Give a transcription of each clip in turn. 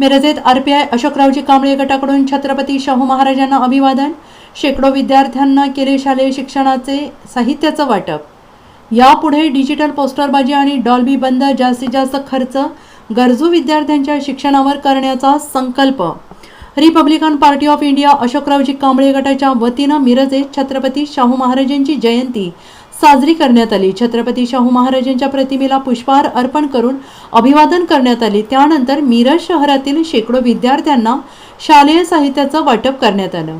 मिरजेत RPI अशोकरावजी Kamble गटाकडून छत्रपती शाहू महाराजांना अभिवादन. शेकडो विद्यार्थ्यांना केले शालेय शिक्षणाचे साहित्याचं वाटप. यापुढे डिजिटल पोस्टरबाजी आणि डॉल्बी बंद जास्तीत जास्त खर्च गरजू विद्यार्थ्यांच्या शिक्षणावर करण्याचा संकल्प. Republican Party of India Ashokraoji Kamble गटाच्या वतीनं मिरजेत छत्रपती शाहू महाराजांची जयंती. साजरी करण्यात आली. छत्रपती शाहू महाराजांच्या प्रतिमेला पुष्पहार अर्पण करून अभिवादन करण्यात आले. त्यानंतर मिरज शहरातील शेकडो विद्यार्थ्यांना शालेय साहित्याचं वाटप करण्यात आलं.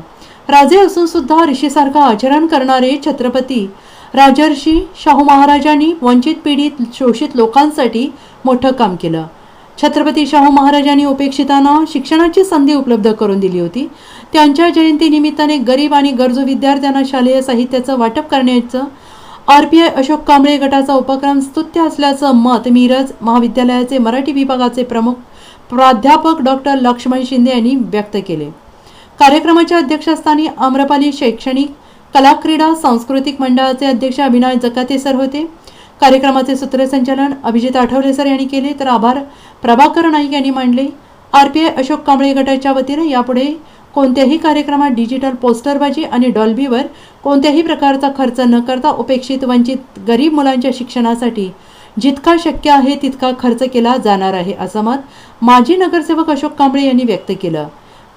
राजे असून सुद्धा ऋषीसारखं आचरण करणारे छत्रपती राजर्षी शाहू महाराजांनी वंचित पिढीत शोषित लोकांसाठी मोठं काम केलं. छत्रपती शाहू महाराजांनी उपेक्षितांना शिक्षणाची संधी उपलब्ध करून दिली होती. त्यांच्या जयंतीनिमित्ताने गरीब आणि गरजू विद्यार्थ्यांना शालेय साहित्याचं वाटप करण्याचं R P I Ashok Kamble गटाचा उपक्रम स्तुत्य असल्याचं मत मिरज महाविद्यालयाचे मराठी विभागाचे प्रमुख प्राध्यापक डॉक्टर लक्ष्मण शिंदे यांनी व्यक्त केले. कार्यक्रमाच्या अध्यक्षस्थानी आम्रपाली शैक्षणिक कला क्रीडा सांस्कृतिक मंडळाचे अध्यक्ष अभिनय जकाते सर होते. कार्यक्रमाचे सूत्रसंचालन अभिजित आठवले सर यांनी केले. तर आभार प्रभाकर नाईक यांनी मांडले. R P I Ashok Kamble गटाच्या वतीने यापुढे कोणत्याही कार्यक्रमात डिजिटल पोस्टरबाजी आणि डॉल्बीवर कोणत्याही प्रकारचा खर्च न करता उपेक्षित वंचित गरीब मुलांच्या शिक्षणासाठी जितका शक्य आहे तितका खर्च केला जाणार आहे असं मत माजी नगरसेवक अशोक कांबळे यांनी व्यक्त केलं.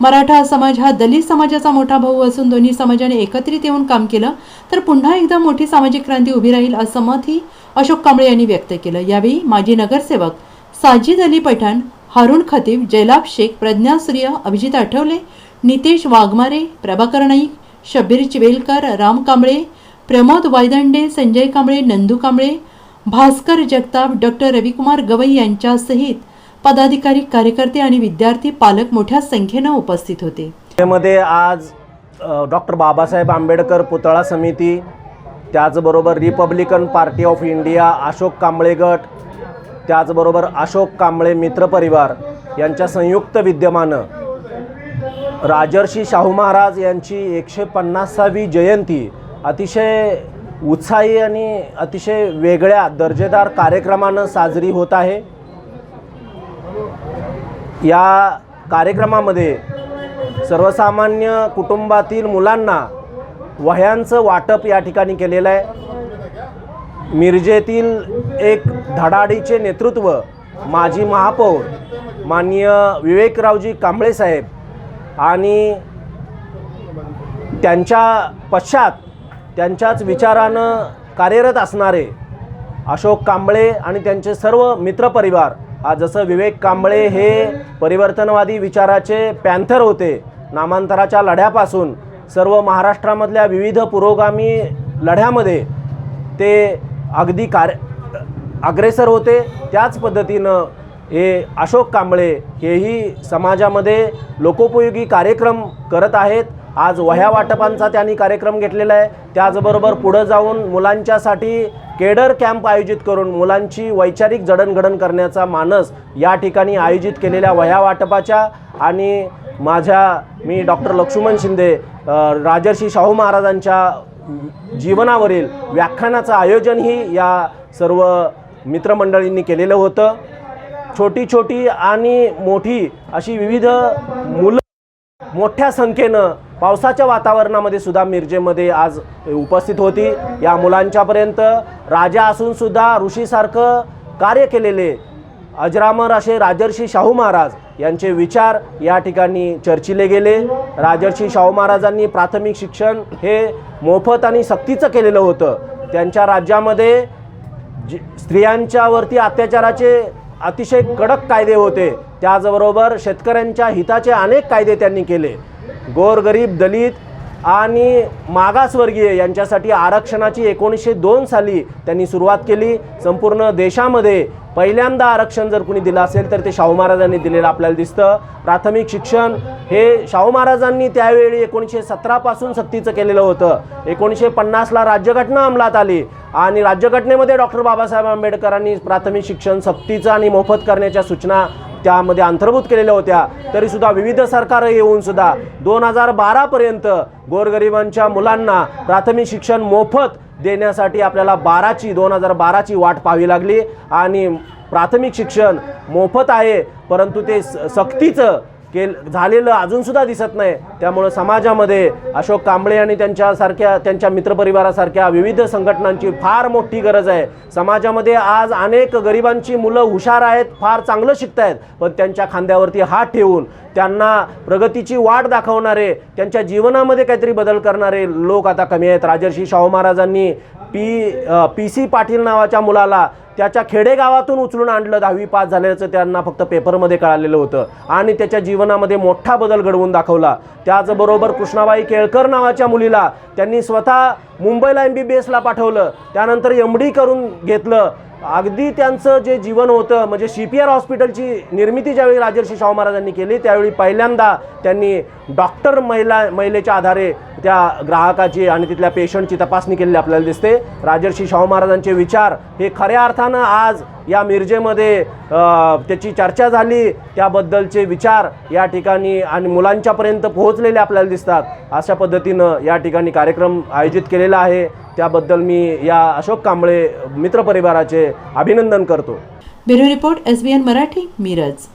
मराठा समाज हा दलित समाजाचा मोठा भाऊ असून दोन्ही समाजाने एकत्रित येऊन काम केलं तर पुन्हा एकदा मोठी सामाजिक क्रांती उभी राहील असं मतही अशोक कांबळे यांनी व्यक्त केलं. यावेळी माजी नगरसेवक साजिद अली पठाण हारून खतीब जैलाब शेख प्रज्ञा अभिजित आठवले नितेश वाघमारे प्रभाकर नाईक शब्बीर चिवेलकर राम कांबळे प्रमोद वायदंडे संजय कांबळे नंदू कांबळे भास्कर जगताप डॉक्टर रविकुमार गवई यांच्यासहित पदाधिकारी कार्यकर्ते आणि विद्यार्थी पालक मोठ्या संख्येनं उपस्थित होते. यामध्ये आज डॉक्टर बाबासाहेब आंबेडकर पुतळा समिती त्याचबरोबर Republican Party of India Ashok Kamble गट त्याचबरोबर अशोक कांबळे मित्रपरिवार यांच्या संयुक्त विद्यमानं राजर्षी शाहू महाराज यांची एकशे पन्नासावी जयंती अतिशय उत्साही आणि अतिशय वेगळ्या दर्जेदार कार्यक्रमानं साजरी होत आहे. या कार्यक्रमामध्ये सर्वसामान्य कुटुंबातील मुलांना वह्यांचं वाटप या ठिकाणी केलेलं आहे. मिरजेतील एक धडाडीचे नेतृत्व माजी महापौर माननीय विवेकरावजी कांबळे साहेब आणि त्यांच्या पश्चात त्यांच्याच विचारानं कार्यरत असणारे अशोक कांबळे आणि त्यांचे सर्व मित्रपरिवार आज जसं विवेक कांबळे हे परिवर्तनवादी विचाराचे पॅन्थर होते नामांतराच्या लढ्यापासून सर्व महाराष्ट्रामधल्या विविध पुरोगामी लढ्यामध्ये ते अगदी कार अग्रेसर होते. त्याच पद्धतीनं हे अशोक कांबळे हेही समाजामध्ये लोकोपयोगी कार्यक्रम करत आहेत. आज वह्या वाटपांचा त्यांनी कार्यक्रम घेतलेला आहे. त्याचबरोबर पुढं जाऊन मुलांच्यासाठी केडर कॅम्प आयोजित करून मुलांची वैचारिक जडणघडण करण्याचा मानस या ठिकाणी आयोजित केलेल्या वह्या वाटपाच्या आणि माझ्या मी डॉक्टर लक्ष्मण शिंदे राजर्षी शाहू महाराजांच्या जीवनावरील व्याख्यानाचं आयोजनही या सर्व मित्रमंडळींनी केलेलं होतं. छोटी छोटी आणि मोठी अशी विविध मुलं मोठ्या संख्येनं पावसाच्या वातावरणामध्ये सुद्धा मिरजेमध्ये आज उपस्थित होती. या मुलांच्यापर्यंत राजा असूनसुद्धा ऋषीसारखं कार्य केलेले अजरामर असे राजर्षी शाहू महाराज यांचे विचार या ठिकाणी चर्चिले गेले. राजर्षी शाहू महाराजांनी प्राथमिक शिक्षण हे मोफत आणि सक्तीचं केलेलं होतं. त्यांच्या राज्यामध्ये जी स्त्रियांच्यावरती अत्याचाराचे अतिशय कडक कायदे होते. त्याचबरोबर शेतकऱ्यांच्या हिताचे अनेक कायदे त्यांनी केले. गोरगरीब दलित आणि मागासवर्गीय यांच्यासाठी आरक्षणाची एकोणीसशे दोन साली त्यांनी सुरुवात केली. संपूर्ण देशामध्ये पहिल्यांदा आरक्षण जर कुणी दिलं असेल तर ते शाहू महाराजांनी दिलेलं आपल्याला दिसतं. प्राथमिक शिक्षण हे शाहू महाराजांनी त्यावेळी एकोणीसशे सतरापासून सक्तीचं केलेलं होतं. एकोणीसशे पन्नासला राज्यघटना अंमलात आली आणि राज्यघटनेमध्ये डॉक्टर बाबासाहेब आंबेडकरांनी प्राथमिक शिक्षण सक्तीचं आणि मोफत करण्याच्या सूचना त्यामध्ये अंतर्भूत केलेल्या होत्या. तरीसुद्धा विविध सरकारं येऊन सुद्धा दोन हजार बारापर्यंत गोरगरिबांच्या मुलांना प्राथमिक शिक्षण मोफत देण्यासाठी आपल्याला बाराची दोन हजार बाराची वाट पाहावी लागली. आणि प्राथमिक शिक्षण मोफत आहे परंतु ते स- सक्तीचं केल झालेलं अजूनसुद्धा दिसत नाही. त्यामुळं समाजामध्ये अशोक कांबळे आणि त्यांच्यासारख्या त्यांच्या मित्रपरिवारासारख्या विविध संघटनांची फार मोठी गरज आहे. समाजामध्ये आज अनेक गरिबांची मुलं हुशार आहेत फार चांगलं शिकत आहेत पण त्यांच्या खांद्यावरती हात ठेवून त्यांना प्रगतीची वाट दाखवणारे त्यांच्या जीवनामध्ये काहीतरी बदल करणारे लोक आता कमी आहेत. राजर्षी शाहू महाराजांनी पी पी सी पाटील नावाच्या मुलाला त्याच्या खेडेगावातून उचलून आणलं दहावी पास झाल्याचं त्यांना फक्त पेपरमध्ये कळालेलं होतं. आणि त्याच्या जीवनामध्ये मोठा बदल घडवून दाखवला. त्याचबरोबर कृष्णाबाई केळकर नावाच्या मुलीला त्यांनी स्वतः मुंबईला एम बी बी एसला पाठवलं. त्यानंतर एम डी करून घेतलं. अगदी त्यांचं जे जीवन होतं म्हणजे सी पी आर हॉस्पिटलची निर्मिती ज्यावेळी राजर्षी शाहू महाराजांनी केली त्यावेळी पहिल्यांदा त्यांनी डॉक्टर महिला महिलेच्या आधारे त्या ग्राहकाची आणि तिथल्या पेशंटची तपासणी केलेली आपल्याला दिसते. राजर्षी शाहू महाराजांचे विचार हे खऱ्या अर्थानं आज या मिरजेमध्ये त्याची चर्चा झाली. त्याबद्दलचे विचार या ठिकाणी आणि मुलांच्यापर्यंत पोहोचलेले आपल्याला दिसतात. अशा पद्धतीनं या ठिकाणी कार्यक्रम आयोजित केलेला आहे. त्याबद्दल मी या अशोक कांबळे मित्रपरिवाराचे अभिनंदन करतो. Bureau report S B N Marathi Miraj.